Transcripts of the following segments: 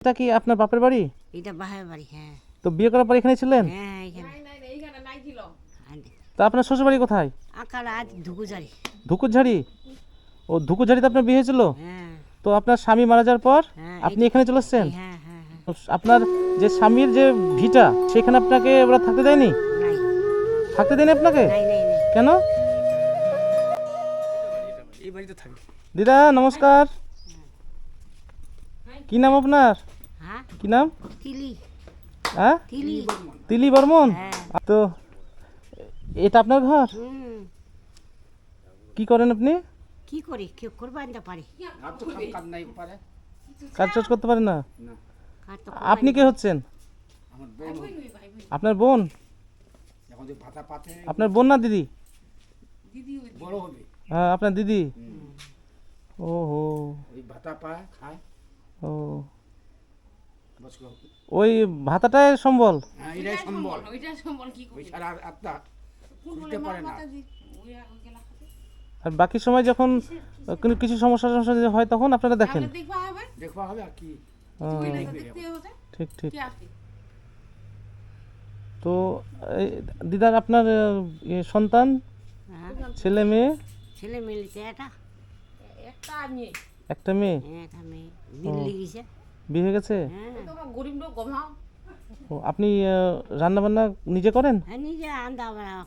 এটা কি আপনার বাপের বাড়ি? এটা বাহের বাড়ি হ্যাঁ। তো বিয়ে করার পর এখানে ছিলেন? হ্যাঁ এখানে। তা আপনার শ্বশুর বাড়ি কোথায়? আকার আজ ধুকুজারি ধুকুরঝাড়ি ও ধুকুরঝাড়িতে আপনার বিয়ে হয়েছিল? হ্যাঁ। তো আপনার স্বামী মারা যাওয়ার পর হ্যাঁ, আপনি এখানে চলে এসছেন? হ্যাঁ হ্যাঁ হ্যাঁ। আপনার যে স্বামীর যে ভিটা সেখানে আপনাকে ওরা থাকতে দেয়নি? নাই। থাকতে দেয়নি আপনাকে? নাই নাই নাই। কেন? এই বাড়িতে থাকি দিদা নমস্কার। কি নাম আপনার? হ্যাঁ কি নাম? তিলি। হ্যাঁ? তিলি। তিলি বর্মন? হ্যাঁ। তো এটা আপনার ঘর? হুম। কি করেন আপনি? কি করি? কেউ আনতে পারি? আর তো কাম কাজ পারে কাজ টাজ করতে পারেন না। না আপনি কে হচ্ছেন আপনার বোন? এখন যে ভাতা পাতে আপনার বোন না দিদি? হ্যাঁ আপনার দিদি? ও হো ভাতা পায় খায়। ও। ওই ভাতাটাই সম্বল। হ্যাঁ এটাই সম্বল ওই ছাড়া আর আত্মা খুলতে পারে না। আর বাকি সময় যখন কোনো কিছু সমস্যা সমস্যা হয় তখন আপনারা দেখেন। দেখবা হবে? আর কি। ঠিক ঠিক। তো দিদার আপনার সন্তান হ্যাঁ। ছেলে মেয়ে? ছেলে এটা? একটা মেয়ে। হ্যাঁ এটা মেয়ে। দিল্লি গেছে। বিয়ে হয়ে গেছে? হ্যাঁ। ও আপনি রান্না বান্না নিজে করেন? হ্যাঁ নিজে আন্দা আমরা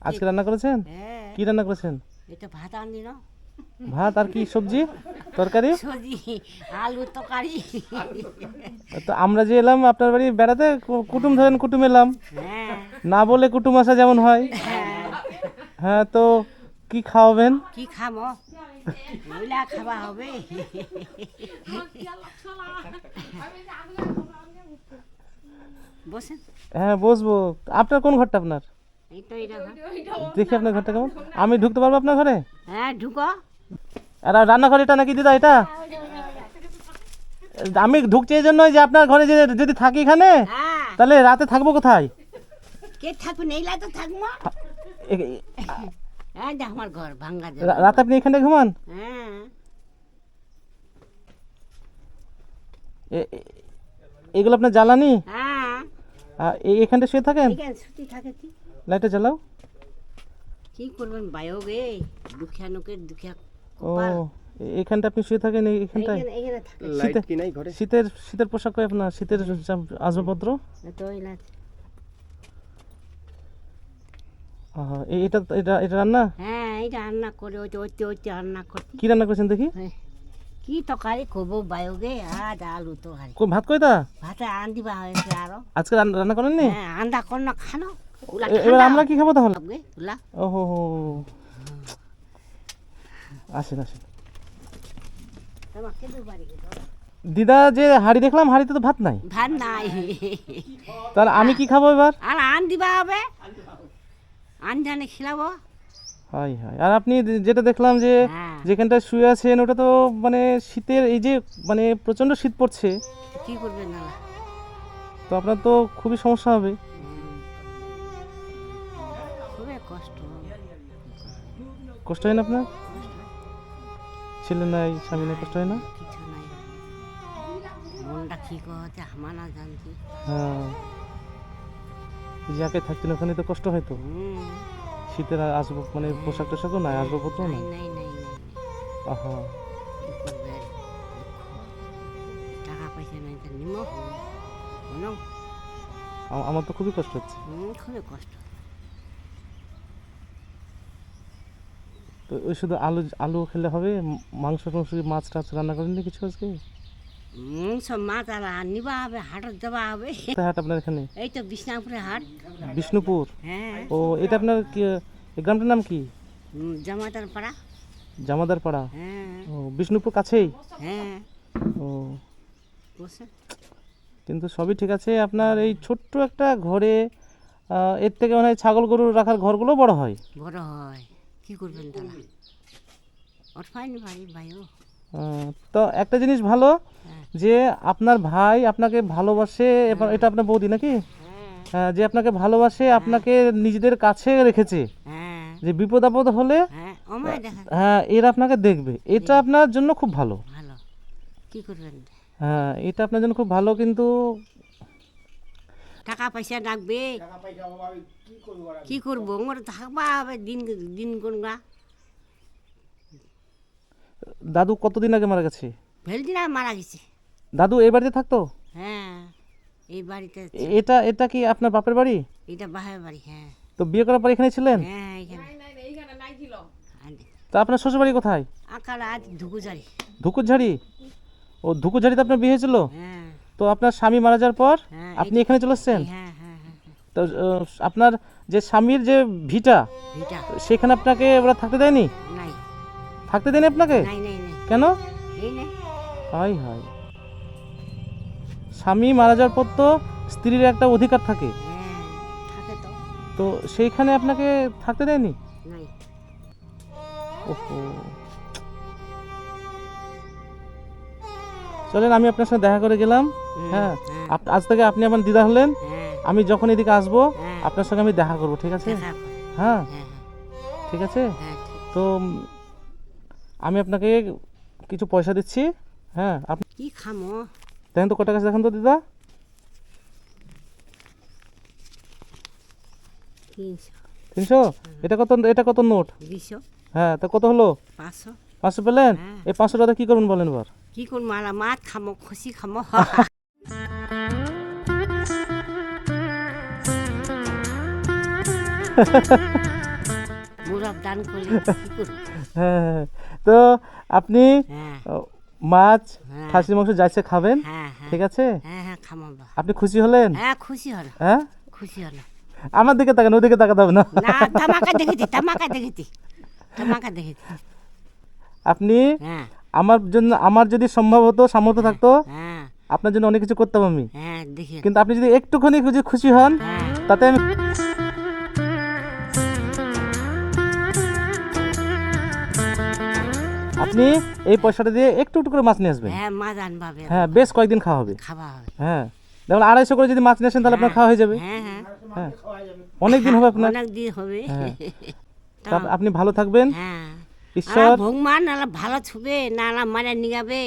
আজকে রান্না করেছেন? হ্যাঁ। কি রান্না করেছেন? এটা ভাত আনি না। ভাত আর কি সবজি? তরকারি? সবজি আলু তরকারি। তো আমরা যে এলাম আপনার বাড়ি বেড়াতে কু- কুটুম ধরেন কুটুম এলাম। হ্যাঁ। না বলে কুটুম আসা যেমন হয়। হ্যাঁ। হ্যাঁ তো কি খাওয়াবেন? কি খামো মহিলা খাওয়া হবে। বসেন। হ্যাঁ বসবো। আপনার কোন ঘরটা আপনার। দেখি আপনার ঘরটা কেমন। আমি ঢুকতে পারব আপনার ঘরে? হ্যাঁ ঢুকো। আর রান্নাঘর এটা নাকি দিদা এটা? আমি ঢুকছি এই জন্যই যে আপনার ঘরে যদি থাকি এখানে হ্যাঁ। তাহলে রাতে থাকব কোথায়? কে থাকবে নেইলা তো থাকব। হ্যাঁ আমার ঘর ভাঙ্গা রাতে আপনি এখানে ঘুমান? হ্যাঁ। এ- এ- এগুলো আপনার জ্বালানি? হ্যাঁ। এখানটা শুয়ে থাকেন? এখানে ছুটি থাকে কি? লাইটটা জ্বালাও। কি করবেন বায়ো গে দুখিয়া লোকের দুখিয়া ও এখানটা আপনি শুয়ে থাকেন এই- এখানটায়। এখানে এখানে থাকে। শীতের কি নাই ঘরে? শীতের শীতের পোশাক আপনার শীতের আসবাবপত্র। তো এটা এটা এটা রান্না? হ্যাঁ এটা রান্না করে ওইতে ওইতে ওইতে রান্না করছি। কি রান্না করেছেন দেখি। কি তরকারি করব বায়োগে আজ আলু তরকারি। কই ভাত কইতা ভাতে আন দিবা হয়েছে আরও। আজকে রান্না রান্না করেননি? হ্যাঁ আন্দা কর না খানো এবার আমরা কি খাব তাহলে? খাবে ওহো হো। আসেন আসেন। দিদা যে হাড়ি দেখলাম হাড়িতে তো ভাত নাই। ভাত নাই। তাহলে আমি কি খাব এবার? আর আন দিবা হবে? আন জানে খিলাবো। High high. আর আপনি যেটা দেখলাম যে হ্যাঁ। যেখানটা শুয়ে আছেন ওটা তো মানে শীতের এই যে মানে প্রচণ্ড শীত পড়ছে। কি করবে না তো আপনার তো খুবই সমস্যা হবে। খুবই কষ্ট। কষ্ট হয় না আপনার? ছেলে নাই স্বামী নাই কষ্ট হয় না? কিছু নাই। মনটা কি করতে আমার না জানছি। হ্যাঁ। যাকে থাকতেন ওখানে তো কষ্ট হয় তো। শীতের আর আসবাব মানে পোশাক টোশাকও নাই আসবাবপত্র নাই? নাই আহা? টাকা পয়সা তো আমার তো খুবই কষ্ট হচ্ছে। খুবই কষ্ট। তো ওই শুধু আলু আলু খেলে হবে? মাংস টাংস মাছ টাছ রান্না করেননি কিছু আজকে? মাছ আর নিবা হবে হাটত হবে হাট আপনার এখানে? এই তো বিষ্ণাপুরে হাট। বিষ্ণুপুর? হ্যাঁ। ও এটা আপনার গ্রামটার নাম কি? হুম, জামাতার পাড়া জামাদার পাড়া হ্যাঁ। ও বিষ্ণুপুর কাছেই? হ্যাঁ। ও। কিন্তু সবই ঠিক আছে আপনার এই ছোট্ট একটা ঘরে এর থেকে মানে ছাগল গরু রাখার ঘরগুলো বড় হয়। বড় হয়। কি করবেন তারা? ওর পাইনি ভাই ভাইও তো একটা জিনিস ভালো যে আপনার ভাই আপনাকে ভালোবাসে এটা আপনার বৌদি নাকি? হ্যাঁ যে আপনাকে ভালোবাসে আপনাকে নিজেদের কাছে রেখেছে। হ্যাঁ। যে বিপদ আপদ হলে হ্যাঁ হ্যাঁ এরা আপনাকে দেখবে। এটা আপনার জন্য খুব ভালো। ভালো। কি করবেন? হ্যাঁ এটা আপনার জন্য খুব ভালো কিন্তু টাকা পয়সা লাগবে। কি করব? আর আমি? কি করব মোর থাকবা হবে দিন দিন কোনগা দাদু কতদিন আগে মারা গেছে? ভেলদিনা মারা গেছে। দাদু এই বাড়িতে থাকতো? হ্যাঁ এই বাড়িতে এটা এটা কি আপনার বাপের বাড়ি? এটা বাহের বাড়ি হ্যাঁ। তো বিয়ে করার পর এখানে ছিলেন? হ্যাঁ এখানে তা আপনার শ্বশুর বাড়ি কোথায়? আকার আজ ধুকুজারি ধুকুরঝাড়ি ও ধুকুরঝাড়িতে আপনার বিয়ে হয়েছিল? হ্যাঁ। তো আপনার স্বামী মারা যাওয়ার পর হ্যাঁ, আপনি এখানে চলে এসছেন? হ্যাঁ হ্যাঁ হ্যাঁ হ্যাঁ। তো আপনার যে স্বামীর যে ভিটা সেখানে আপনাকে ওরা থাকতে দেয়নি? থাকতে দেয়নি আপনাকে? কেন? হাই হাই স্বামী মারা যাওয়ার পর তো স্ত্রীর একটা অধিকার থাকে। হ্যাঁ থাকে তো। তো সেইখানে আপনাকে থাকতে দেয়নি? নাই। ওহো। চলেন আমি আপনার সাথে দেখা করে গেলাম। হ্যাঁ হ্যাঁ, আপ- আজ থেকে আপনি আমার দিদা হলেন। হ্যাঁ। আমি যখন এদিকে আসব হ্যাঁ। আপনার সঙ্গে আমি দেখা করব ঠিক আছে? দেখা করো। হ্যাঁ। হ্যাঁ ঠিক আছে? হ্যাঁ ঠিক। তো উম, আমি আপনাকে কিছু পয়সা দিচ্ছি। হ্যাঁ আপনি কি খামো? দেখেন তো কটা কাছে দেখেন তো দিদা তিনশো এটা কত এটা কত নোট হ্যাঁ তা কত হলো পাঁচশো পাঁচশো পেলেন। এই পাঁচশো টাকা কি করবেন বলেন এবার কি করব আলা মাছ খামো খুশি খামো দান হ্যাঁ। তো আপনি হ্যাঁ। মাছ হ্যাঁ। খাসির মাংস যাইছে খাবেন? হ্যাঁ। ঠিক আছে? হ্যাঁ হ্যাঁ আপনি খুশি হলেন? হ্যাঁ খুশি হলো হ্যাঁ? খুশি হলো আমার দিকে তাকান ওদিকে তাকাতে হবে না। না তামাকা দেখেছি তামাকা দেখেছি তামাকা দেখেছি। আপনি হ্যাঁ। আমার জন্য আমার যদি সম্ভব হতো সামর্থ্য থাকতো হ্যাঁ। আপনার জন্য অনেক কিছু করতাম আমি। হ্যাঁ কিন্তু আপনি যদি একটুখানি খুশি হন হ্যাঁ। তাতে আমি আপনি এই পয়সাটা দিয়ে একটু একটু করে মাছ নিয়ে আসবেন। হ্যাঁ মাছ আনবাবে। হ্যাঁ বেশ কয়েকদিন খাওয়া হবে। খাওয়া হবে। হ্যাঁ দেখুন আড়াইশো করে যদি মাছ নিয়ে আসেন তাহলে আপনার খাওয়া হয়ে যাবে। হ্যাঁ হ্যাঁ। হ্যাঁ অনেক দিন হবে আপনার। অনেক দিন হবে। হ্যাঁ। আপনি ভালো থাকবেন। হ্যাঁ। ঈশ্বর ভগবান নালা ভালো ছুবে নালা মানে নিগাবে।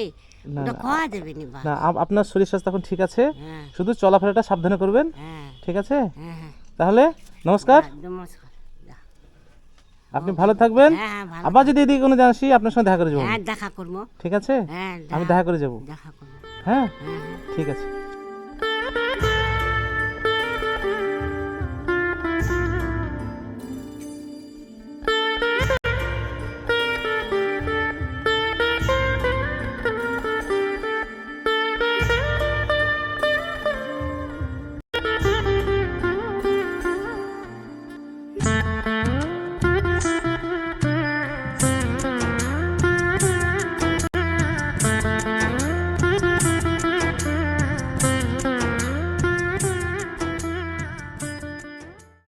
না, নি। না আপনার শরীর স্বাস্থ্য এখন ঠিক আছে। হ্যাঁ। শুধু চলাফেরাটা সাবধানে করবেন। হ্যাঁ। ঠিক আছে? হ্যাঁ হ্যাঁ। তাহলে নমস্কার। নমস্কার। আপনি ভালো থাকবেন। হ্যাঁ হ্যাঁ আবার যদি এদিকে কোনো আসি আপনার সঙ্গে দেখা করে যাব। হ্যাঁ দেখা করব। ঠিক আছে? আমি দেখা- করে যাব। দেখা করব। হ্যাঁ। ঠিক আছে।